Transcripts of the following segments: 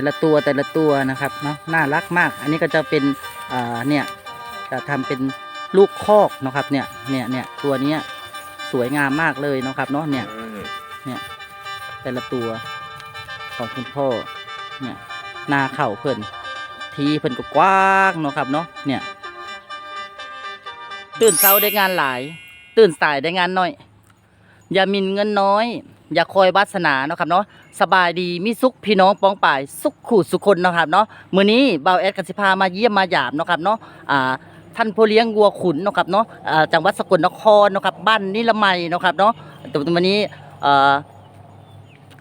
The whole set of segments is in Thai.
แต่ละตัวแต่ละตัวนะครับเนาะน่ารักมาก อันนี้ก็จะเป็นอ่าเนี่ยจะทำเป็นลูกคอกนะครับเนี่ยเนี่ยเนี่ยตัวนี้สวยงามมากเลยนะครับเนาะเนี่ยเนี่ยแต่ละตัวของคุณพ่อเนี่ยนาเข่าเพิ่นทีเพิ่นก็กว้างเนาะครับเนาะเนี่ยตื่นเช้าได้งานหลาย ตื่นสายได้งานน้อย อย่ามินเงินน้อย อย่าคอยวาสนาเนาะครับเนาะ สบายดีมีสุขพี่น้องป้องป่ายสุขขู่สุคนนะครับเนาะมื้อนี้เบาแอดกสิพามาเยี่ยมมาหยามนะครับเนาะอ่าท่านผู้เลี้ยงวัวขุนนะครับเนาะอ่าจังหวัดสกลนครนะครับบ้านนิรมัยเนะครับเนาะแต่วันนี้อ่า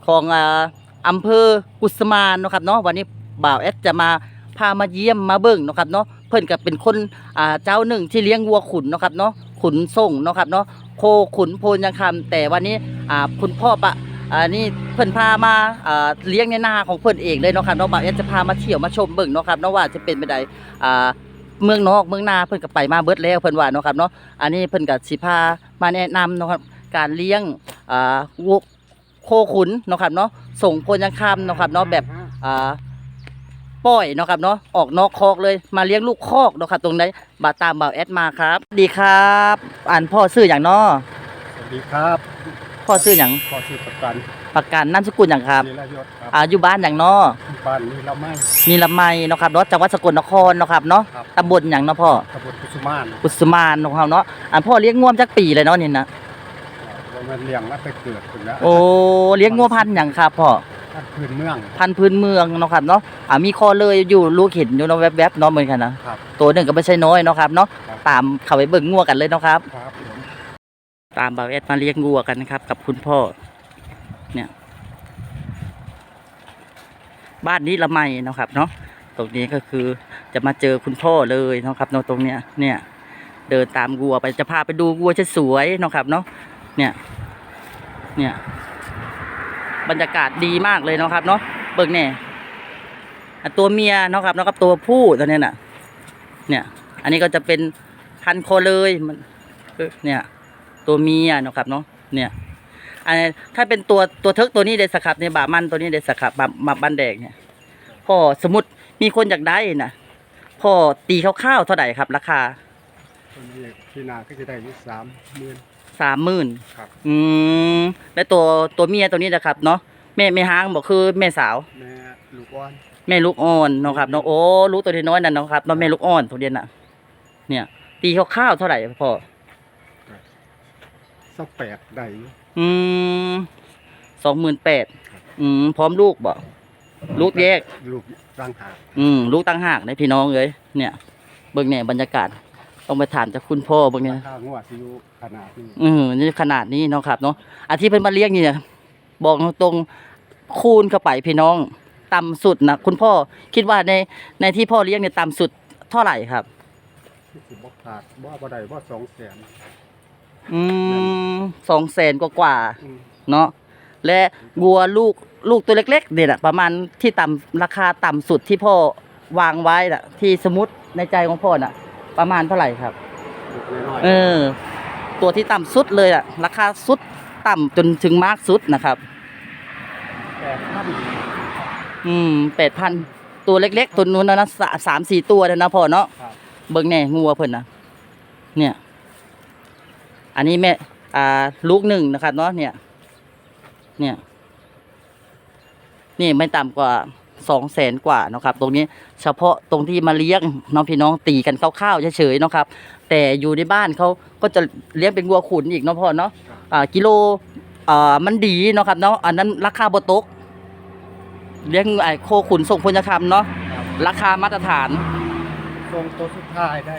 ของอ่าอำเภอกุสมานนะครับเนาะวันนี้บ่าวแอดจะมาพามาเยี่ยมมาเบิ่งนะครับเนาะเพิ่อนก็เป็นคนอ่าเจ้าหนึ่งที่เลี้ยงวัวขุนนะครับเนาะขุนส่งนะครับเนาะโคขุนโพนยังคำแต่วันนี้อ่าคุณพ่อปะ อ่านี่เพิ่นพามาอ่าเลี้ยงในนาของเพิ่นเองเลยเนาะครับเนาะบ่าวแอดจะพามาเที่ยวมาชมเบิ่งเนาะครับเนาะว่าจะเป็นไปได้อ่าเมืองนอกเมืองนาเพิ่นก็ไปมาเบิดแล้วเพิ่นว่าเนาะครับเนาะอันนี้เพิ่นก็สิพามาแนะนำเนาะครับการเลี้ยงอ่าวัวโคขุนเนาะครับเนาะส่งโพนยังคำเนาะครับเนาะแบบอ่าปล่อยเนาะครับเนาะออกนอกคอกเลยมาเลี้ยงลูกคอกเนาะครับตรงไหนบาตามบ่าวแอดมาครับ ดีครับ อ่านพ่อซื้ออย่างนาะสวัสดีครับ พ่อซื้ออย่างขอชื่อประกันประกันนามสกุลอย่างครับนิรยศครับอ่าอยู่บ้านอย่างเนาะบ้านนี้เราไม่นี่ละไมเนาะครับเนาะจังหวัดสกลนครเนาะครับเนาะครับ ตำบลอย่างเนาะพ่อตำบลกุสุมานกุสมานเนาะครับเนาะอ่านพ่อเลี้ยงง่วมจักปีเลยเนาะนี่นะเรามาเลี้ยงมาไปเกิดถึงแล้วโอ้เลี้ยงง่วพันธุ์อย่างครับพ่อท่านพื้นเมือง พันธุ์พื้นเมืองเนาะครับเนาะอ่ามีคอเลยอยู่ลูกเห็นอยู่เนาะแวบๆเนาะเหมือนกันนะครับ ตัวหนึ่งก็ไม่ใช่น้อยเนาะครับเนาะครับตามเข้าไปเบิ่งงัวกันเลยเนาะครับ ครับผม ตามบาวแอดมาเลี้ยงงัวกันนะครับ กับคุณพ่อ เนี่ย บ้านนี้ละไมเนะครับ เนาะตรงนี้ก็คือจะมาเจอคุณพ่อเลยเนาะครับเนาะตรงเนี้ยเนี่ย เดินตามวัวไปจะพาไปดูวัวจะสวยเนาะครับ เนาะเนี่ยเนี่ยบรรยากาศดีมากเลยเนาะครับ เนาะเบิ่งเนี่ยตัวเมียเนาะครับเนาะกับตัวผู้ตัวเนี้ยน่ะ เนี่ย อันนี้ก็จะเป็นพันโคเลยมันเนี่ย ตัวเมียเนาะครับเนาะเนี่ยอันนี้ถ้าเป็นตัวตัวเทิกตัวนี้เดสครับเนี่ยบามันตัวนี้เดสครับบาบาบันแดงเนี่ยพ่อสมมติมีคนอยากได้นะพ่อตีคร่าวๆเท่าไหร่ครับ ราคาตัวนี้ที่นาก็จะได้อยู่สามหมื่นสามหมื่นครับอืมและตัวตัวเมียตัวนี้นะครับเนาะแม่แม่ห้างบอกคือแม่สาวแม่ลูกอ่อนแม่ลูกอ่อนเนาะครับเนาะโอ้ลูกตัวน้อยๆนั่นเนาะครับเนาะแม่ลูกอ่อนตัวเดียวน่ะ เนี่ย ตีคร่าวๆเท่าไหร่พ่อ สักแปดได้อยู่อืมสองหมื่นแปดอืมพร้อมลูกบ่ลูกแยก ลูกร่างหากอืมลูกตั้งหากนะพี่น้องเลยเนี่ย เบิ่งเนี่ยบรรยากาศต้องไปถามจากคุณพ่อเบิ่งเนี่ยข้าวงวดที่อยู่ขนาดนี้อืมนี่ขนาดนี้เนาะครับเนาะอาที่เพิ่นมาเลี้ยงนี่เนี่ยบอกตรงๆคูณเข้าไปพี่น้องต่ำสุดนะคุณพ่อคิดว่าในในที่พ่อเลี้ยงเนี่ยต่ำสุดเท่าไหร่ครับ ที่สิบ่ขาดบ่บ่ได้บ่สองแสน อืมสองแสนกว่าๆอืมเนาะและวัวลูกลูกตัวเล็ก ๆเนี่ยนะประมาณที่ต่ำราคาต่ำสุดที่พ่อวางไว้น่ะ ที่สมมติในใจของพ่อน่ะ ประมาณเท่าไหร่ครับลูกน้อยเออ ตัวที่ต่ำสุดเลยอะราคาสุดต่ำจนถึงมากสุดนะครับๆแปดพันอืมแปดพันตัวเล็ก ๆ ตัวนู้นนะนะสาสามสี่ตัวเลยนะพ่อเนาะครับเบิ่งแน่งัวเพิ่นนะเนี่ย อันนี้แม่อ่าลูกหนึ่งนะครับเนาะเนี่ย เนี่ย นี่ไม่ต่ำกว่าสองแสนกว่านะครับ ตรงนี้เฉพาะตรงที่มาเลี้ยงน้องพี่น้องตีกันคร่าวๆเฉยๆเนาะครับ แต่อยู่ในบ้านเขาก็จะเลี้ยงเป็นวัวขุนอีกเนาะพ่อเนาะอ่ากิโลอ่ามันดีเนาะครับเนาะอันนั้นราคาบตก เลี้ยงไอ้โคขุนส่งพญคำเนาะครับราคามาตรฐาน ทรงตัวสุดท้ายได้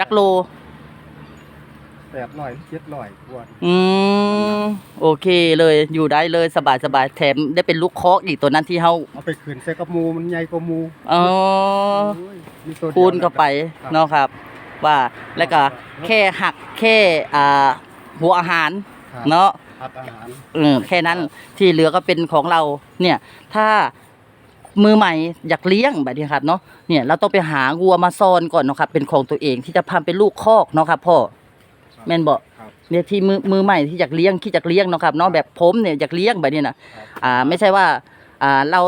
จักโล แปดร้อยเจ็ดร้อยกว่าอืมโอเคเลยอยู่ได้เลยสบายสบายๆแถมได้เป็นลูกคอกอีกตัวนั้นที่เฮาเอาไปคืนใส่กับหมูมันใหญ่กว่าหมูอ๋อโอ้ยมีตัวดียวคูณเข้าไปเนาะครับ ว่าแล้วก็แค่หักแค่อ่าหัวอาหารครับเนาะผักอาหาร เออแค่นั้นที่เหลือก็เป็นของเราเนี่ย ถ้ามือใหม่อยากเลี้ยงแบบนี้ครับเนาะเนี่ยเราต้องไปหาวัวมาซ่อนก่อนเนาะครับเป็นของตัวเองที่จะทำเป็นลูกคอกเนาะครับพ่อ แม่นบอกครับ เนี่ยที่มือมือใหม่ที่อยากเลี้ยงที่อยากเลี้ยงเนาะครับเนาะแบบผมเนี่ยอยากเลี้ยงแบบนี้นะอ่าไม่ใช่ว่าอ่าเรา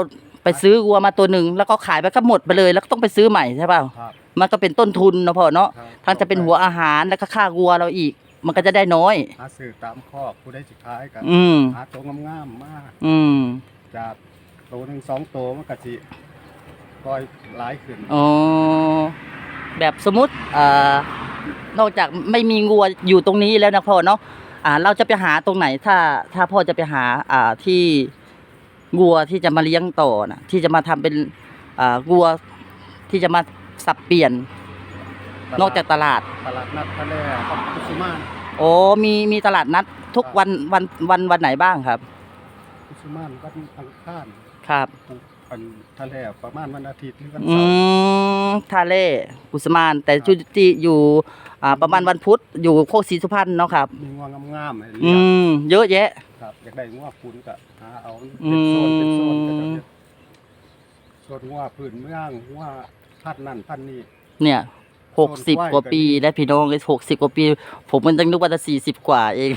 ไปซื้อวัวมาตัวหนึ่งแล้วก็ขายไปก็หมดไปเลย แล้วก็ต้องไปซื้อใหม่ใช่เปล่าครับ มันก็เป็นต้นทุนเนาะพ่อเนาะครับ ทั้งจะเป็นหัวอาหารแล้วก็ค่าวัวเราอีก มันก็จะได้น้อย หาซื้อตามข้อกผู้ได้สุดท้ายกันอืม หาตัวงามๆมาก อืมจากตัวหนึ่งสองตัวมันก็สิปล่อยหลายขึ้นอ๋อ แบบสมมติอ่านอกจากไม่มีงัวอยู่ตรงนี้แล้วนะพ่อเนาะอ่าเราจะไปหาตรงไหนถ้าถ้าพ่อจะไปหาอ่าที่งัวที่จะมาเลี้ยงต่อนะที่จะมาทำเป็นอ่างัวที่จะมาสับเปลี่ยน นอกจากตลาด ตลาดนัดทะเลกับกุสุมานโอ้มีมีตลาดนัดทุกวันวันวันวันไหนบ้างครับกุสุมานวันอังคารครับวันทะเลประมาณวันอาทิตย์หรือวันอืเสาร์ม ทาเล่กุสมาน แต่จุติอยู่อ่าประมาณวันพุธอยู่โคกศรีสุพรรณเนาะครับ มีงวงงามๆให้อืเลี้ยงมเยอะแยะ ครับอยากได้งวคุณก็หาเอาอืเป็นมโซนเป็นโซนก็จะเฮ็ดโซนงวพื้นเมืองงวพันนั่นพันนี่ เนี่ยหกสิบโซนกว้างกว่าปีก็ดีได้พี่น้องเลยหกสิบกว่าปี ผมมันยังนึกว่าจะสี่สิบกว่าเอง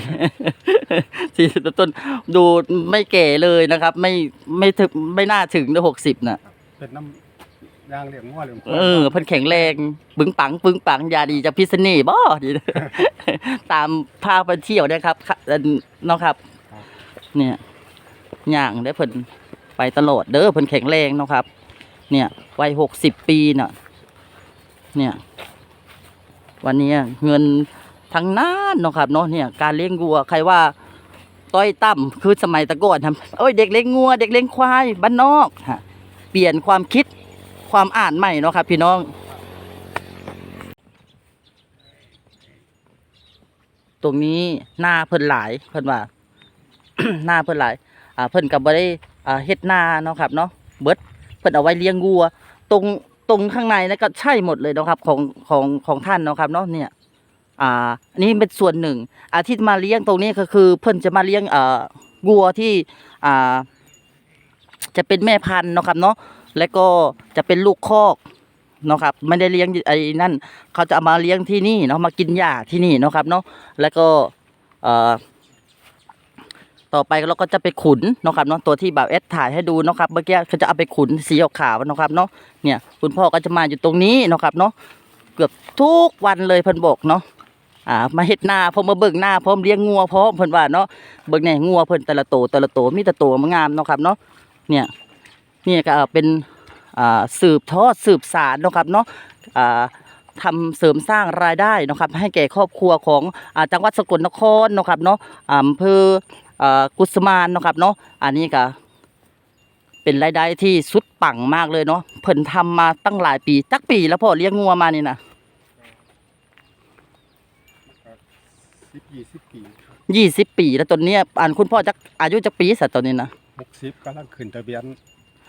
สี่สิบต้นๆดูไม่แก่เลยนะครับ ไม่ไม่ถึงไม่น่าถึงนะหกสิบน่ะ เป็นน้ำ ยางเลี้ยงงวเลี้ยงควายเออเพิ่นแข็งแรงปึงปังปึงปังยาดีจากพิษณีบ่ดีตามพาไปเที่ยวนะครับค่ะเอิ่นเนาะครับ เนี่ยย่างได้เพิ่นไปตลอดเด้อเพิ่นแข็งแรงเนาะครับ เนี่ยวัยหกสิบปีเนาะเนี่ย วันนี้เงินทั้งนั้นเนาะครับเนาะเนี่ยการเลี้ยงวัวใครว่าต้อยต่ำคือสมัยแตะก่อนทำโอ้ยเด็กเลี้ยงงัวเด็กเลี้ยงควายบ้านนอกฮะเปลี่ยนความคิด ความอ่านใหม่เนาะครับ พี่น้อง ตรงนี้หน้าเพิ่นหลายเพิ่นว่าหน้าเพิ่นหลาย อ่าเพิ่นก็บ่ได้อ่าเฮ็ดนาเนาะครับเนาะเบิดเพิ่นเอาไว้เลี้ยงวัว ตรงตรงข้างในนั่นก็ใช่หมดเลยเนาะครับของของของท่านเนาะครับเนาะเนี่ยอ่าอันนี้เป็นส่วนหนึ่งอาที่มาเลี้ยงตรงนี้ก็คือ เพิ่นจะมาเลี้ยงเอ่อวัวที่อ่าจะเป็นแม่พันธุ์เนาะครับเนาะ แล้วก็จะเป็นลูกคอกเนาะครับไม่ได้เลี้ยงไอ้นั่นเขาจะเอามาเลี้ยงที่นี่เนาะมากินหญ้าที่นี่เนาะครับเนาะแล้วก็เอ่อต่อไปเราก็จะไปขุนเนาะครับเนาะตัวที่แบบเอสถ่ายให้ดูเนาะครับเมื่อกี้เขาจะเอาไปขุนสีขาวเนาะครับเนาะเนี่ยคุณพ่อก็จะมาอยู่ตรงนี้เนาะครับเนาะเกือบทุกวันเลยเพิ่นบอกเนาะอ่ามาเฮ็ดนาพร้อมมาเบิ่งหน้าพร้อมเลี้ยงงัวพร้อมเพิ่นว่าเนาะเบิ่งแหน่งัวเพิ่นแต่ละโตวแต่ละโตวมีแต่โตวงามเนาะครับเนาะเนี่ย นี่ยก็เป็นอ่าสืบทอดสืบสารเนาะครับเนาะอ่าทำเสริมสร้างรายได้เนาะครับให้แก่ครอบครัวของอาจังหวัดสกลนครเนาะครับเนาะอ่าอำเภออ่ากุสมานเนาะครับเนาะอันนี้ก็เป็นรายได้ที่สุดปังมากเลยเนาะเพิ่นทำมาตั้งหลายปีจักปีแล้วพ่อเลี้ยงงัวมานี่นะสิบยี่สิบปียี่สิบปีแล้วตอนเนี้ยอันคุณพ่อจักอายุจักปีสัตว์ตอนนี้นะหกสิบกำลังขึ้นทะเบียน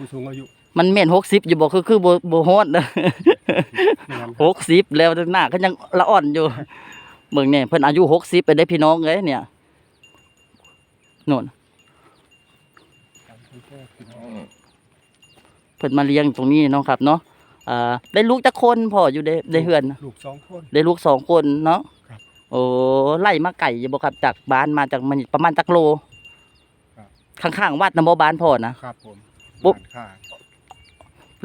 ผู้สูงอายุ มันเม่นหกสิบอยู่บ่คือคือบ่บ่ฮอดนะไม่งั้นหกสิบแล้วหน้าก็ยังละอ่อนอยู่เบิ่งเนี่ยเพิ่นอายุหกสิบไปได้พี่น้องเลยเนี่ยโน่นเพิ่นมาเลี้ยงตรงนี้เนาะครับเนาะอ่าได้ลูกจักคนพ่ออยู่ได้ได้เฮือนลูกสองคนได้ลูกสองคนเนาะครับโอ้ไล่มาไก่อยู่บ่ครับจากบ้านมาจากมันประมาณจักโลครับข้างๆวัดนะบ่บ้านพ่อนะครับผม ปุ๊บร้านค้า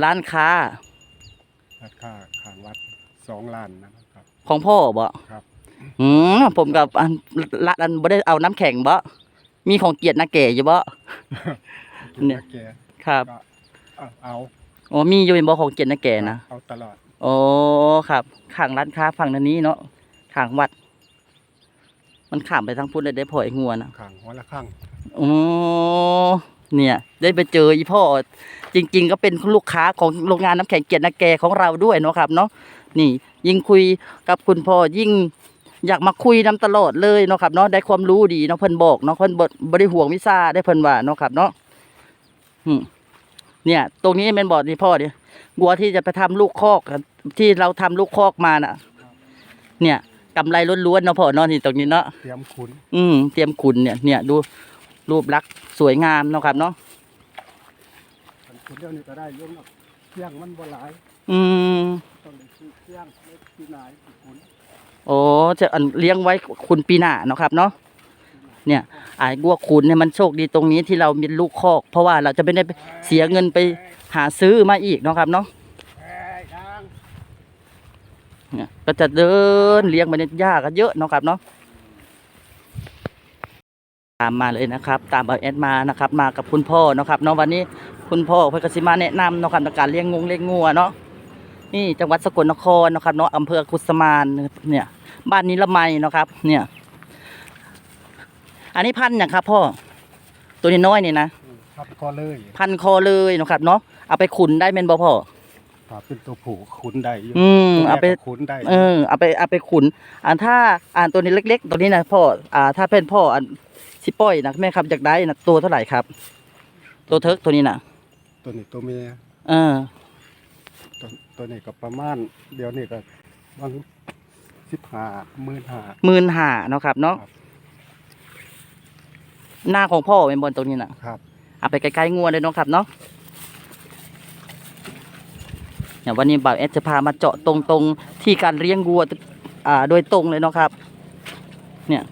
ร้านค้าร้านค้าข้างวัดสองล้านนะครับ ของพ่อบ่ครับ อืมผมกับอันละอันบ่ได้เอาน้ำแข็งบ่มีของเกียรตินาแก่อยู่บ่เนี่ยแกครับก็เอาเอาอ๋อมีอยู่บ่ของเกียรตินาแก่นะเอาตลอดโอ้ครับข้างร้านค้าฝั่งนั้นนี้เนาะข้างวัด มันข้ามไปทางพุทธเลยได้พ่อไอ้งัวนะข้างหัวละข้าง โอ้ เนี่ย ได้ไปเจออีพ่อ จริง ๆ ก็เป็นลูกค้าของโรงงานน้ำแข็งเกียรตินาแกของเราด้วยเนาะครับเนาะนี่ ยิ่งคุยกับคุณพ่อยิ่งอยากมาคุยนํตลอดเลยเนาะครับเนาะได้ความรู้ดีเนาะเพิ่นบอกเนาะเพิ่นบ่บ่ได้ห่วงวิซ่าได้เพิ่นว่าเนาะครับเนาะอืมเนี่ย ตรงนี้แม่นบอกนี่พ่อเนี่ยวัวที่จะไปทำลูกคอกอะที่เราทำลูกคอกมาน่ะ เนี่ยกำไรล้วนๆเนาะพ่อเนาะนี่ตรงนี้เนาะเตรียมขุน อืมเตรียมขุนเนี่ยเนี่ยดู รูปลักษณ์สวยงามเนาะครับเนาะขุนเดี๋ยวนี้ก็ได้เยอะมากเที่ยงมันบ่หลาย อืมต้องเลยซื้อเที่ยงเล็กที่ไหนขุนโอ้จะอันเลี้ยงไว้คุณปีหน้าเนาะครับเนาะเนี่ยอายวัวขุนเนี่ยมันโชคดีตรงนี้ที่เรามีลูกคอก เพราะว่าเราจะไม่ได้ไปเสียเงินไปหาซื้อมาอีกเนาะครับเนาะเอ้ยดังเนี่ยก็จะเดินเลี้ยงมันเนี่ยยากกันเยอะเนาะครับเนาะ ตามมาเลยนะครับ ตามเอาแอดมานะครับ มากับคุณพ่อเนาะครับเนาะวันนี้คุณพ่อเพื่อกสิมาแนะนำเนาะครับในการเลี้ยงงงเลี้ยงงัวเนาะนี่จังหวัดสกลนครเนาะครับเนาะอำเภอกุสมานเนี่ยบ้านนี้ละไมเนาะครับ เนี่ย อันนี้พันธุ์อย่างครับ พ่อ ตัวนี้น้อยนี่นะครับก็เลย พันคอเลยเนาะครับ เนาะเอาไปขุนได้เป็นบ่พ่อ ครับเป็นตัวผูขุนได้อยู่อืมเอาไปตัวแม่ก็ขุนได้เออเอาไปเอาไปขุนอ่าถ้าอ่านตัวนี้เล็ก ๆ ตัวนี้นะพ่ออ่าถ้าเป็นพ่ออันสิป้อยนะแม่ครับอยากได้นะตัวเท่าไหร่ครับ ตัวเทิกตัวนี้นะตัวนี้ตัวเมียเออ ตัวตัวนี้ก็ประมาณ เดี๋ยวนี้ก็บางสิบห้าหมื่นห้า หมื่นห้าเนาะครับเนาะครับ หน้าของพ่อเป็นบนตรงนี้นะครับ เอาไปใกล้ๆงัวเลยเนาะครับเนาะ เนี่ยวันนี้บ่าวเอสจะพามาเจาะตรงๆที่การเลี้ยงวัวอ่าโดยตรงเลยเนาะครับ เนี่ย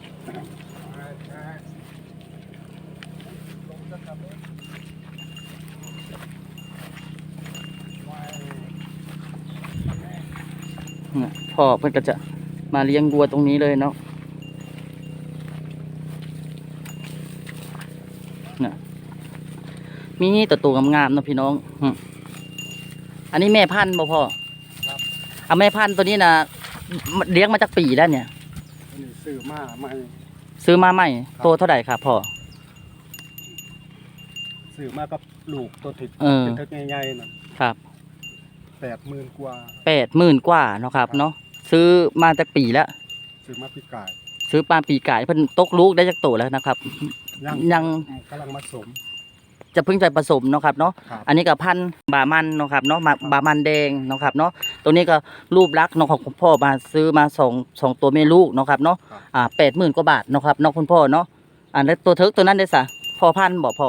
พ่อเพื่อนก็จะมาเลี้ยงวัวตรงนี้เลยเนาะเนี่ยมีตัวตัวงามๆนะพี่น้องอืม อันนี้แม่พันธุ์บ่พ่อเอาแม่พันธุ์ตัวนี้นะเลี้ยงมาจากปีแล้วเนี่ย อันนี้ซื้อมาใหม่ ซื้อมาใหม่ครับ ตัวเท่าไหร่ครับพ่อ ซื้อมากับลูกตัวติดเออ เป็นเทักใหญ่ๆนะครับแปดหมื่นกว่าแปดหมื่นกว่าเนาะครับเนาะซื้อมาจากปีแล้วซื้อมาปีกายซื้อปลาปีกายเพิ่นตกลูกได้จากโตแล้วนะครับ ยังยังกำลังมาสม จะเพิ่งจะผสมเนาะครับเนาะครับ อันนี้ก็พันธุ์บามันเนาะครับเนาะมาบามันแดงเนาะครับเนาะตรงนี้ก็รูปลักษณ์เนาะของคุณพ่อมาซื้อมาสองสองตัวแม่ลูกเนาะครับเนาะครับอ่าแปดหมื่นกว่าบาทเนาะครับเนาะคุณพ่อเนาะอันแล้วตัวเทิกตัวนั้นได้สะพ่อพันธุ์บอกพ่อ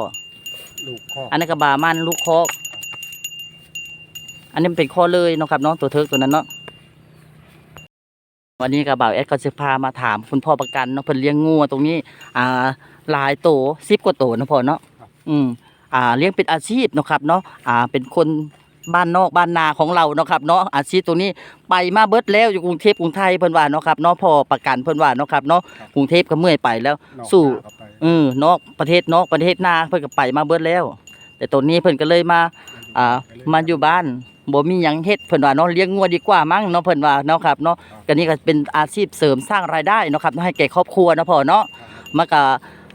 ลูกคอกอันนี้ก็บามันลูกคอก อันนี้มันเป็นข้อเลยเนาะครับเนาะตัวเทิกตัวนั้นเนาะ วันนี้ก็บ่าวแอดก็จะพามาถามคุณพ่อประกันเนาะเพิ่นเลี้ยงงูตรงนี้ อ่าหลายโตสิบกว่าโตนะพ่อเนาะ อืม อ่าเลี้ยงเป็นอาชีพเนาะครับเนาะอ่าเป็นคนบ้านนอกบ้านนาของเราเนาะครับเนาะอาชีพตรงนี้ไปมาเบิดแล้วอยู่กรุงเทพกรุงไทยเพิ่นว่าเนาะครับเนาะพอประกันเพิ่นว่าเนาะครับเนาะกรุงเทพก็เมื่อยไปแล้วนอกสู้หน้าก็ไปเออนอกประเทศนอกประเทศนาเพิ่นก็ไปมาเบิดแล้ว แต่ตอนนี้เพิ่นก็เลยมาอ่ามาอยู่บ้านบ่มีหยังเฮ็ดเพิ่นว่าเนาะเลี้ยงงัวดีกว่ามั้งเนาะเพิ่นว่าเนาะครับเนาะก็นี่ก็เป็นอาชีพเสริมสร้างรายได้เนาะครับให้แก่ครอบครัวเนาะพ่อเนาะมันก็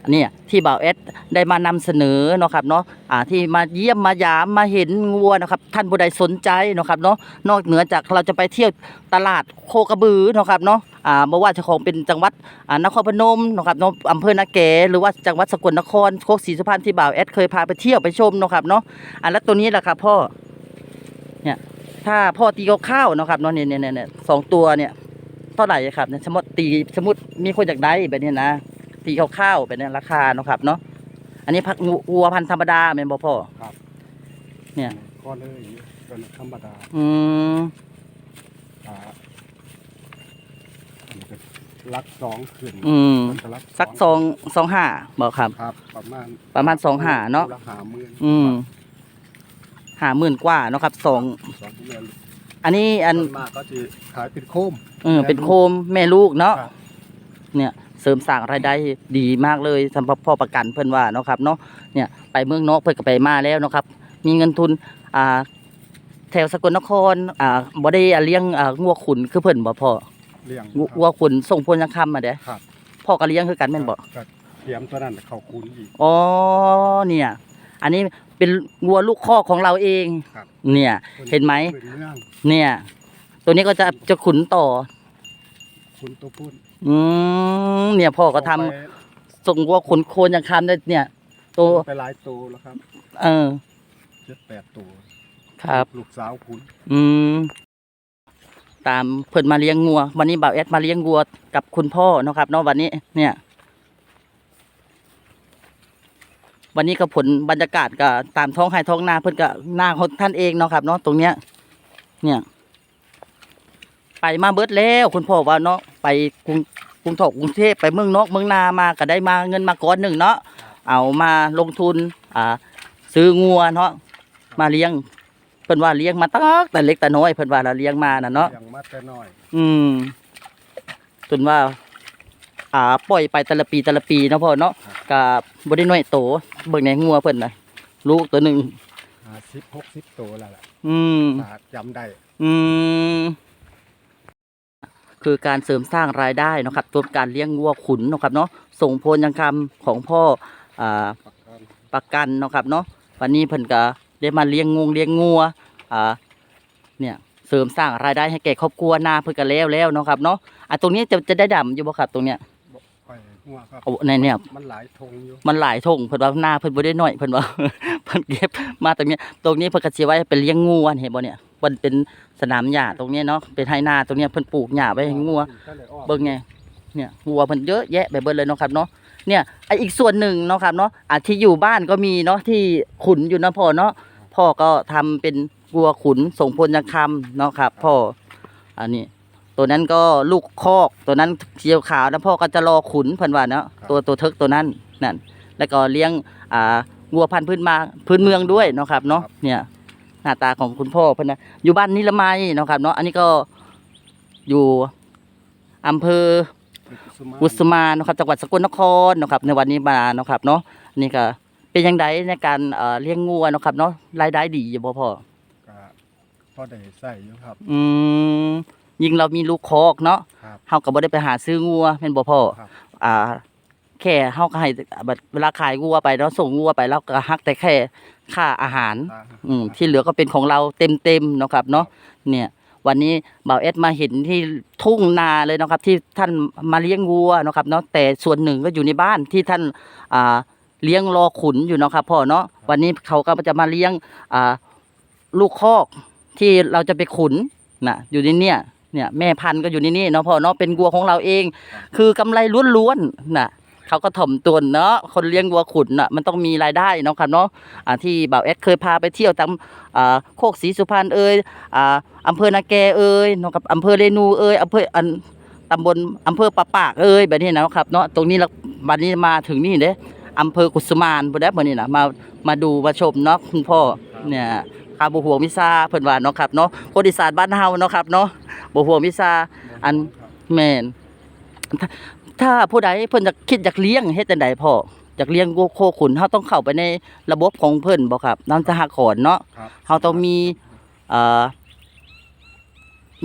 เนี่ยที่บ่าวเอสได้มานำเสนอเนาะครับเนาะอ่าที่มาเยี่ยมมายามมาเห็นงัวนะครับ ท่านผู้ใดสนใจเนาะครับเนาะนอกเหนือจากเราจะไปเที่ยวตลาดโคกระบือเนาะครับเนาะอ่าบ่ว่าจะของเป็นจังหวัดอ่านครพนมเนาะครับเนาะอำเภอนาแกหรือว่าจังหวัดสกลนครโคกศรีสุพรรณที่บ่าวเอสเคยพาไปเที่ยวไปชมเนาะครับเนาะอ่าแล้วตัวนี้แหละครับพ่อเนี่ยถ้าพ่อตีข้าวเนาะครับเนาะเนี่ยเนี่ยเนี่ยสองตัวเนี่ยเท่าไหร่ครับเนี่ยสมมติตีสมมติมีคนอยากได้แบบนี้นะ ตีข้าวๆเป็นราคาเนาะครับเนาะอันนี้พักงูวัวพันธุ์ธรรมดาเป็นบ่พ่อครับ เนี่ยก็เลยตัวนี้ธรรมดาอืมอ่าอันนี้ก็ลักสองขึ้นอืมมันก็ลัสักสองสองห้าบอกครับ ครับ ประมาณประมาณสองห้าเนาะละหาหมื่นอืมห้าหมื่นกว่าเนาะครับสองสองเดือนอันนี้อันส่วนมากก็จะขายเป็นโคม เออเป็นโคมแม่ลูกเนาะครับ เนี่ย เสริมสร้างรายได้ดีมากเลยสำหรับพ่อประกันเพิ่นว่าเนาะครับเนาะเนี่ยไปเมืองนอกเพิ่นก็ไปมาแล้วเนาะครับ มีเงินทุนอ่าแถวสกลนครอ่าบ่ได้เลี้ยงอ่างัวขุนคือเพิ่นบ่พ่อเลี้ยงงัวงัวขุนส่งพลยังคำมาเด้ครับพ่อก็เลี้ยงคือกันแม่นบ่ก็เตรียมตัวนั้นเขาคูณอีก อ๋อเนี่ย อันนี้เป็นวัวลูกคอกของเราเองครับ เนี่ย เห็นไหมพื้นเมืองเนี่ย ตัวนี้ก็จะจะขุนต่อคุณตัวพุ่น อืมเนี่ยพ่อก็ทำเอาไปส่งวัวขุนโคนยังคำได้เนี่ย ตัวไปหลายตัวแล้วครับเออเจ็ดแปดตัวครับ ลูกสาวคุณอืมตามเพิ่นมาเลี้ยงงัว วันนี้บ่าวแอดมาเลี้ยงวัวกับคุณพ่อเนาะครับเนาะวันนี้ เนี่ย วันนี้ก็ผลบรรยากาศก็ตามท้องไร่ท้องนาเพิ่นก็หน้าของท่านเองเนาะครับเนาะตรงเนี้ย เนี่ย ไปมาเบิดแล้วคุณพ่อว่าเนาะไปกรุงกรุงเทพกรุงเทพไปเมืองนอกเมืองนามาก็ได้มาเงินมาก้อนหนึ่งเนาะเอามาลงทุนอ่าซื้องัวเนาะมาเลี้ยงเพิ่นว่าเลี้ยงมาตั้งแต่เล็กแต่น้อยเพิ่นว่าเราเลี้ยงมาน่ะเนาะอย่างมาแต่น้อย อืมจนว่า อ่าปล่อยไปแต่ละปีแต่ละปีเนาะพ่อเนาะก็บ่ได้น้อยโตเบิ่งในงัวเพิ่นน่ะลูกตัวหนึงห้าสิบหกสิบตัวแล้วล่ะอืมถ้าจำได้ อืม คือการเสริมสร้างรายได้เนาะครับตัวการเลี้ยงงัวขุนเนาะครับเนาะส่งโพลยังคำของพ่ออ่าประกันประกันเนาะครับเนาะวันนี้เพิ่นก็ได้มาเลี้ยงงวงเลี้ยงงัวอ่าเนี่ยเสริมสร้างรายได้ให้แก่ครอบครัวหน้าเพิ่นก็แล้วแล้วเนาะครับเนาะอะตรงนี้จะจะได้ดำอยู่บ่ครับตรงเนี้ยบ่ค่อยงัวครับเอาในเนี่ยมันหลายทงอยู่มันหลายทงเพิ่นว่าหน้าเพิ่นบ่ได้น้อยเพิ่นว่าเพิ่นเก็บมาตรงเนี้ยตรงนี้เพิ่นก็สิไว้เป็นเลี้ยงงัวเห็นบ่เนี่ยมันเป็น สนามหญ้าตรงเนี้ยเนาะเป็นไร่นาตรงเนี้ยเพิ่นปลูกหญ้าไว้ให้งัวก็เลยออกเบิ่งไงเนี่ยวัวมันเยอะแยะไปเบิดเลยเนาะครับเนาะเนี่ยไออีกส่วนหนึ่งเนาะครับเนาะอาที่อยู่บ้านก็มีเนาะที่ขุนอยู่นะพ่อเนาะพ่อก็ทำเป็นวัวขุนส่งพลยังคำเนาะครับ พ่ออันนี้ ตัวนั้นก็ลูกคอกตัวนั้นเขียวขาวนะพ่อก็จะรอขุนเพิ่นว่าเนาะตัวตัวเทิกตัวนั้นนั่นแล้วก็เลี้ยงอ่าวัวพันธุ์พื้นมาพื้นเมืองด้วยเนาะครับเนาะเนี่ย หน้าตาของคุณพ่อเพิ่นนะอยู่บ้านนิรมัยเนาะครับเนาะอันนี้ก็อยู่อำเภอกุสมาเนาะครับจังหวัดสกลนครเนาะครับในวันนี้มาเนาะครับเนาะนี่ก็เป็นยังไงในการเอ่อเลี้ยงงัวเนาะครับเนาะรายได้ดีอยู่บ่พ่อก็พอได้ใส่อยู่ครับ อืมยิ่งเรามีลูกคอกเนาะครับเฮาก็บ่ได้ไปหาซื้องัวแม่นบ่พ่อครับอ่าแค่เฮาก็ให้บัดเวลาขายงัวไปเนาะส่งงัวไปเราก็ฮักแต่แค่ ค่าอาหารตาอืมที่เหลือก็เป็นของเราเต็มๆเนาะครับเนาะเนี่ย วันนี้บ่าวเอสมาเห็นที่ทุ่งนาเลยเนาะครับ ที่ท่านมาเลี้ยงวัวเนาะครับเนาะแต่ส่วนหนึ่งก็อยู่ในบ้านที่ท่านอ่าเลี้ยงรอขุนอยู่เนาะครับพ่อเนาะวันนี้เขาก็จะมาเลี้ยงอ่าลูกคอกที่เราจะไปขุนนะอยู่ในเนี่ยเนี่ยแม่พันธุ์ก็อยู่ในนี่เนาะพ่อเนาะเป็นวัวของเราเอง คือกำไรล้วนๆน่ะ เขาก็ถ่อมตนเนาะคนเลี้ยงวัวขุนน่ะมันต้องมีรายได้เนาะครับเนาะอ่าที่บ่าวเอสเคยพาไปเที่ยวตามอ่าโคกศรีสุพรรณเอ่ยอ่าอำเภอนาแกเอ่ยเนาะครับอำเภอเรนูเอ่ยอำเภออันตำบลอำเภอปะปากเอ่ยแบบนี้นะครับเนาะตรงนี้เราวันนี้มาถึงนี่เด้อำเภอกุสุมานบ่ได้บ่นี่นะมามาดูมาชมเนาะคุณพ่อเนี่ยข้าบ่ห่วงวิซาเพิ่นว่าเนาะครับเนาะคนอีสานบ้านเฮาเนาะครับเนาะบ่ห่วงวิซาอันแม่น ถ้าถ้าผู้ใดเพิ่นจะคิดอยากเลี้ยงเฮ็ดจังไดพ่ออยากเลี้ยงวัวโคขุนเฮาต้องเข้าไปในระบบของเพิ่นบ่ครับน้ำสหกรณ์เนาะครับเฮาต้องมีเอ่อ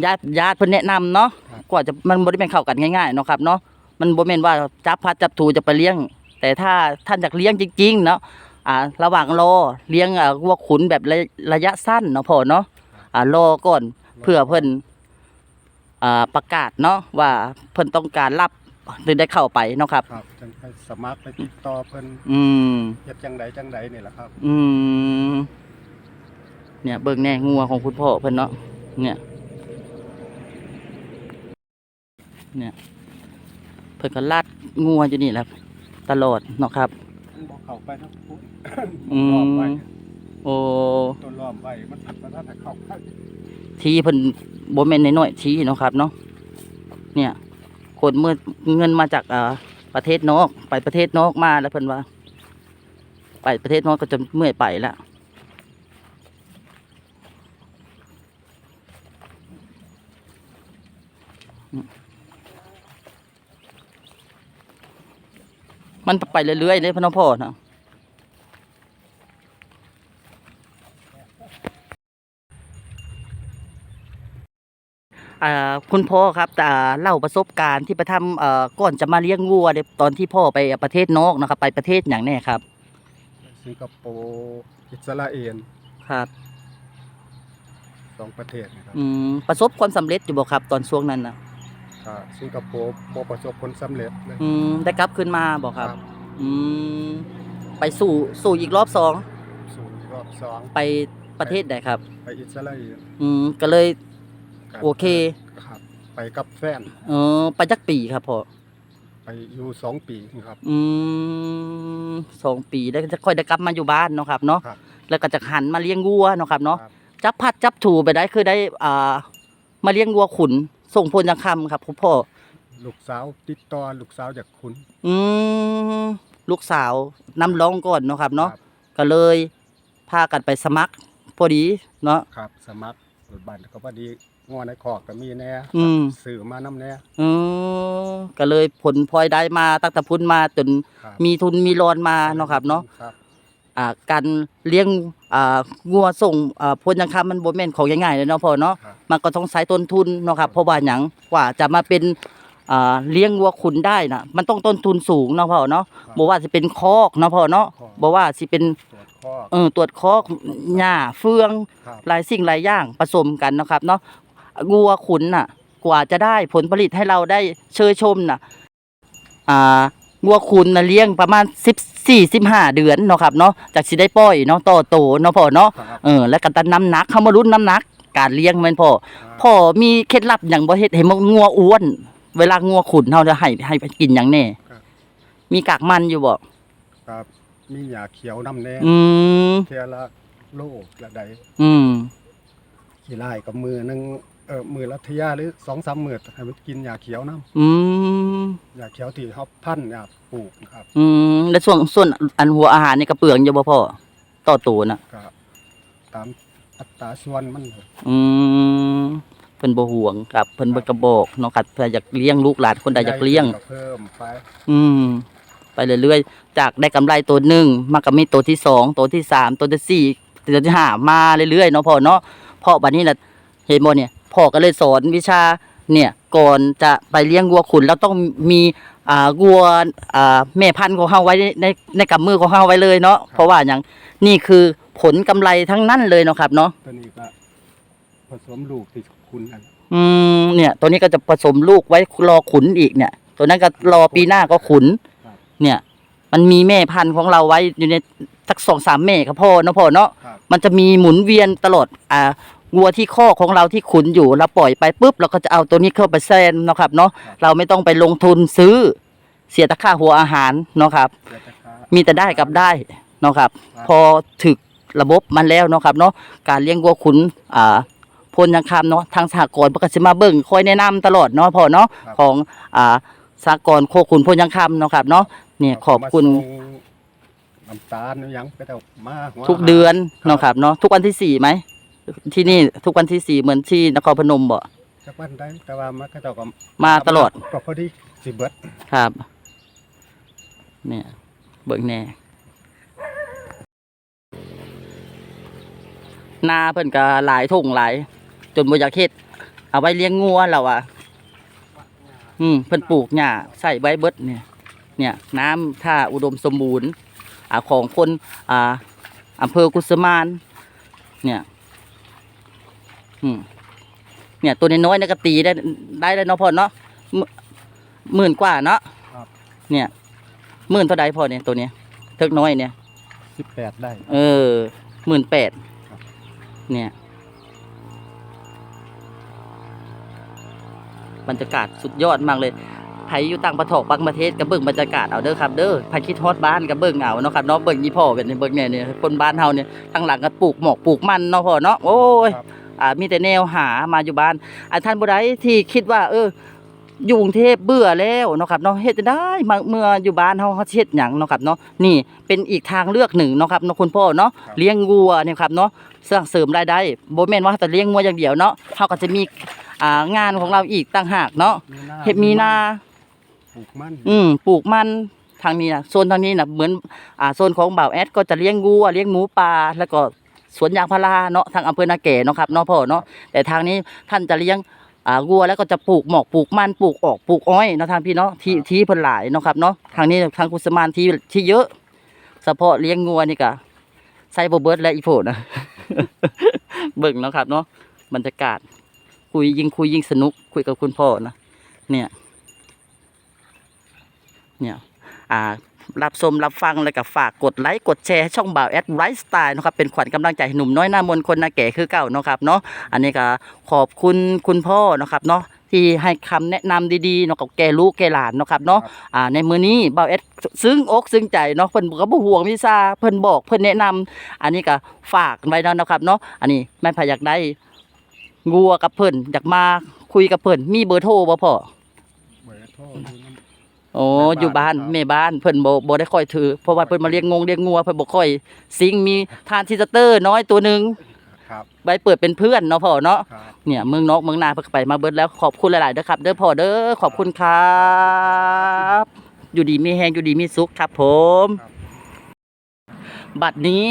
ญาติญาติเพิ่นแนะนำเนาะกว่าจะมันบ่ได้แม่นเข้ากันง่ายๆเนาะครับเนาะมันบ่แม่นว่าจับพัดจับถูจะไปเลี้ยง แต่ถ้าท่านอยากเลี้ยงจริงๆเนาะอ่าระหว่างรอเลี้ยงอ่าวัวขุนแบบระระยะสั้นเนาะพ่อเนาะอ่ารอก่อน เพื่อเพิ่นอ่าประกาศเนาะว่าเพิ่นต้องการรับ ถึงได้เข้าไปเนาะครับ ครับจังไปสมัครไปติดต่อเพิ่นอืม เฮ็ดจังใดจังใดนี่แหละครับ อืม เนี่ยเบิ่งแน่งัวของคุณพ่อเพิ่นเนาะเนี่ย เนี่ย เพิ่นก็ลาดงัวอยู่นี่แหละตลอดเนาะครับ มันบ่เข้าไปทั้งปุ๊บอืมล้อมไว้โอ้ต้นล้อมไว้มันทันบ่ทันได้เข้าไปทีเพิ่นบ่แม่นน้อยๆทีเนาะครับเนาะเนี่ยค นเมื่อเงินมาจากประเทศนอกไปประเทศนอกมาแล้วเพิ่นว่า ไปประเทศนอกก็จะเมื่อยไปละมันไปเรื่อยๆเลยพน้องพ่อเนาะ คุณพ่อครับแต่เล่าประสบการณ์ที่ไปทำเอ่อก่อนจะมาเลี้ยงวัวเนี่ยตอนที่พ่อไปประเทศนอกนะครับ ไปประเทศอย่างแน่ครับสิงคโปร์อิสราเอลครับสองประเทศนะครับอืมประสบความสำเร็จอยู่บ่ครับตอนช่วงนั้นนะก็สิงคโปร์บ่ประสบผลสำเร็จเลยอืมได้กลับขึ้นมาบ่ครับ อืมไปสู่สู่อีกรอบสองสู่รอบสองไปประเทศใดครับ ไปอิสราเอลอืมก็เลย ก็โอเค ครับ ไปกับแฟนเออไปจักปีครับพ่อไปอยู่สองปีครับ อืมสองปีแล้วก็จะค่อยได้กลับมาอยู่บ้านเนาะครับเนาะครับแล้วก็จะหันมาเลี้ยงวัวเนาะครับเนาะครับ จับพัดจับถูไปได้คือได้อ่ามาเลี้ยงวัวขุน ส่งพลยังคำครับคุณพ่อ ลูกสาวติดต่อลูกสาวจากคุณ อืมลูกสาวนำร้องก่อนเนาะครับเนาะครับ ก็เลยพากันไปสมัคร พอดีเนาะครับ สมัครรถบัสก็พอดี งอในคอกก็มีแน่อืม สื่อมานํแน่อืมก็เลยผลพลอยได้มาตั้งแต่พุ่นมาจนครับมีทุนมีรอนมาเนาะครับเนาะครับอ่าการเลี้ยงอ่างัวส่งอ่าพลยังคำมันบ่แม่นของง่ายๆเลยเนาะพ่อเนาะครับ มันก็ต้องใช้ต้นทุนเนาะครับเพราะว่าหยังกว่าจะมาเป็นอ่าเลี้ยงวัวขุนได้น่ะ มันต้องต้นทุนสูงเนาะพ่อเนาะบ่ว่าสิเป็นคอกเนาะพ่อเนาะบ่ว่าสิเป็นตรวจคอกเออตรวจคอกหญ้าเฟือง ครับ หลายสิ่งหลายอย่างผสมกันเนาะครับเนาะ งัวขุนน่ะ กว่าจะได้ผลผลิตให้เราได้เชยชมน่ะ อ่างัวขุนน่ะเลี้ยงประมาณ14 15เดือนเนาะครับเนาะจากสิได้ปล่อยเนาะต่อโตเนาะพ่อเนาะครับเออแล้วก็ตันน้ำหนักเขามารุ่นน้ำหนัก การเลี้ยงแม่นพ่อพ่อมีเคล็ดลับหยังบ่เฮ็ดให้มันงัวอ้วน เวลางัวขุนเฮาจะให้ให้กินหยังแน่ครับ มีกากมันอยู่บ่ครับมีหญ้าเขียวนํแน่อืมเทียละโลละใดอืมขี้ไล่กับมือหนึง เออมือละเทียหรือ2-3มื้อให้มันกินหญ้าเขียวนํอืมหญ้าเขียวที่เฮาพันธุ์เนี่ยปลูกครับอืมแล้วส่วนส่วนอันหัวอาหารนี่ก็เปลืองอยู่บ่พ่อต่อตัวน่ะก็ตามอัตราส่วนมันอืมเพิ่นบ่ห่วงครับเพิ่นบ่กระบอกเนาะครับเพื่ออยากเลี้ยงลูกหลานคนใดอยากเลี้ยงก็เพิ่มไปอืม ไปเรื่อยๆ จากได้กำไรตัวหนึ่งมันก็มีตัวที่สองตัวที่สามตัวที่สี่ตัวที่ห้ามาเรื่อยๆเนาะพ่อเนาะพ่อบัดนี้น่ะเห็นบ่เนี่ย พ่อก็เลยสอนวิชาเนี่ยก่อนจะไปเลี้ยงวัวขุนเราต้องมีอ่าวัวอ่าแม่พันธุ์ของเฮาไว้ในในในกำมือของเฮาไว้เลยเนาะเพราะว่าหยังนี่คือผลกำไรทั้งนั้นเลยเนาะครับเนาะตัวนี้ก็ผสมลูกที่คุณอันอืมเนี่ย ตัวนี้ก็จะผสมลูกไว้รอขุนอีกเนี่ย ตัวนั้นก็รอปีหน้าก็ขุนครับเนี่ย มันมีแม่พันธุ์ของเราไว้อยู่ในสักสองสามแม่ครับพ่อเนาะพ่อเนาะครับมันจะมีหมุนเวียนตลอดอ่า วัวที่ข้อกของเราที่ขุนอยู่เราปล่อยไปปุ๊บเราก็จะเอาตัวนี้เข้าไปแซนเนาะครับเนาะเราไม่ต้องไปลงทุนซื้อเสียแตะค่าหัวอาหารเนาะครับเดี๋ยวจะค้ามีแต่ได้กับได้เนาะครับครับ พอถึกระบบมันแล้วเนาะครับเนาะการเลี้ยงวัวขุนอ่าพลยังคำเนาะทางสหกรณ์เพิ่นก็สิมาเบิ่งคอยแนะนำตลอดเนาะพ่อเนาะของอ่าสหกรณ์โคขุนพลยังคำเนาะครับเนาะเนี่ยขอบคุณมาส่งน้ำตาลหรือยังไปแต่มาหัวทุกเดือนเนาะครับเนาะทุกวันที่สี่ไหม ที่นี่ทุกวันที่สี่เหมือนที่นครพนมบ่จักวันได้แต่ว่ามันก็เจ้าก็มาตลอดก็พอดีสิเบิดครับ เนี่ย เบิ่งแน่นาเพิ่นก็หลายทุ่งหลาย จนบ่อยากเฮ็ดเอาไว้เลี้ยงงัวแล้วอะ อืมเพิ่นปลูกหญ้าใส่ไว้เบิดเนี่ย เนี่ย น้ำท่าอุดมสมบูรณ์อ่าของคน อ่าอำเภอกุสมานเนี่ยอืม เนี่ย ตัวน้อยๆเนี่ยก็ตีได้ได้แล้วเนาะพ่อเนาะหมื่นหมื่นกว่าเนาะครับเนี่ยหมื่นเท่าใดพอเนี่ยตัวเนี้ยเทิกน้อยเนี่ย18ได้ เออหมื่นแปดครับเนี่ยบรรยากาศสุดยอดมากเลยไผอยู่ต่างประเทศบางประเทศก็เบิ่งบรรยากาศเอาเด้อครับเด้อไผคิดฮอดบ้านก็เบิ่งเอาเนาะครับเนาะเบิ่งยี่พ่อเป็นเบิ่งเนี่ยเนี่ยคนบ้านเฮาเนี่ยทางหลังก็ปลูกหมอกปลูกมันเนาะพ่อเนาะโอ้ยครับ อ่ามีแต่แนวหามาอยู่บ้านอันท่านบ่ได้ที่คิดว่า เอออยู่กรุงเทพเบื่อแล้วเนาะครับเนาะเฮ็ดจะได้มาเมื่ออยู่บ้านเฮาเฮาสิเฮ็ดหยังเนาะครับเนาะนี่เป็นอีกทางเลือกหนึ่งเนาะครับเนาะคุณพ่อเนาะครับเลี้ยงวัวเนี่ยครับเนาะสร้างเสริมรายได้บ่แม่นว่าแต่เลี้ยงวัวอย่างเดียวเนาะเฮาก็จะมีอ่างานของเราอีกต่างหากเนาะมีหน้าเฮ็ดมีนาปลูกมันอืมปลูกมันทางนี้นะโซนทางนี้นะเหมือนอ่าโซนของบ่าวแอดก็จะเลี้ยงวัวเลี้ยงหมูปลาแล้วก็ สวนยางพาราเนาะทางอำเภอนาแก่เนาะครับเนาะพ่อเนาะแต่ทางนี้ท่านจะเลี้ยงอ่าวัวแล้วก็จะปลูกหมอกปลูกมันปลูกออกปลูกอ้อยเนาะทางพี่เนาะที่ที่เพิ่นหลายเนาะครับเนาะทางนี้ทางกุสมานที่ที่เยอะเฉพาะเลี้ยงงัวนี่ก็ใส่บ่เบิดและอีโพดนะเบิ่งเนาะครับเนาะบรรยากาศ คุยยิ่งคุยยิ่งสนุก คุยกับคุณพ่อนะเนี่ย เนี่ย อ่า รับชมรับฟังแล้วก็ฝากกดไลค์กดแชร์ช่องบ่าวแอดไลฟ์สไตล์นะครับเป็นขวัญกำลังใจให้หนุ่มน้อยหน้ามนต์คนนาแก่คือเก่าเนาะครับเนาะอันนี้ก็ขอบคุณคุณพ่อนะครับเนาะที่ให้คำแนะนำดีๆเนาะกับแกลูกแกหลานเนาะครับเนาะอ่าในมือนี้บ่าวแอดซึ้งอกซึ้งใจเนาะเพิ่นก็บ่ห่วงวิซาเพิ่นบอกเพิ่นแนะนำอันนี้ก็ฝากไว้เนาะนะครับเนาะอันนี้แม่นพอยากได้งัวกับเพิ่นอยากมาคุยกับเพิ่นมีเบอร์โทรบ่พ่อเบอร์โทพ่ออยู่น้ โอ้แม่บ้านอยู่บ้านครับแม่บ้านเพิ่นบ่บ่ได้ค่อยถือเพราะว่าเพิ่นมาเลี้ยงงงเลี้ยงงัวเพิ่นบ่ค่อยซิงมีทานซิสเตอร์น้อยตัวหนึงำครับไว้เปิดเป็นเพื่อนเนาะพ่อเนาะครับ เนี่ยเมืองนอกเมืองนาเพิ่นก็ไปมาเบิดแล้วขอบคุณหลายๆเด้อครับ เด้อพ่อเด้อขอบคุณครับ อยู่ดีมีแฮงอยู่ดีมีสุขครับผม ครับ บัดนี้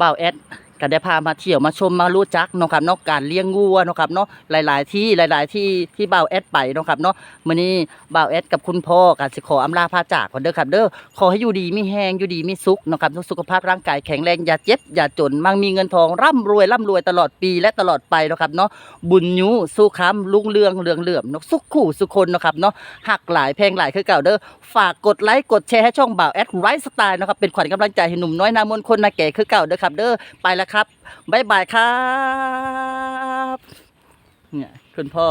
บ่าวแอด ก็ได้พามาเที่ยวมาชมมารู้จักเนาะครับเนาะการเลี้ยงงัวเนาะครับเนาะหลาย ๆ ที่หลาย ๆ ที่ที่บ่าวแอดไปเนาะครับเนาะมื้อนี้บ่าวแอดกับคุณพ่อก็สิขออำลาพาจากก่อนเด้อครับเด้อขอให้อยู่ดีมีแฮงอยู่ดีมีสุขเนาะครับสุขภาพร่างกายแข็งแรงอย่าเจ็บอย่าจนมั่งมีเงินทองร่ำรวยร่ำรวยตลอดปีและตลอดไปเนาะครับเนาะบุญยูสู้ค้ำลุงเรืองเรืองเหลื่อมเนาะสุขคู่สุขคนเนาะครับเนาะหักหลายแพงหลายคือเก่าเด้อฝากกดไลค์กดแชร์ให้ช่องบ่าวแอดไรสไตล์เนาะครับเป็นขวัญกำลังใจให้หนุ่มน้อยนามนต์คนนาแก่คือเก่าเด้อครับเด้อไปแล้วครับ บ๊ายบายครับ เนี่ยคุณพ่อ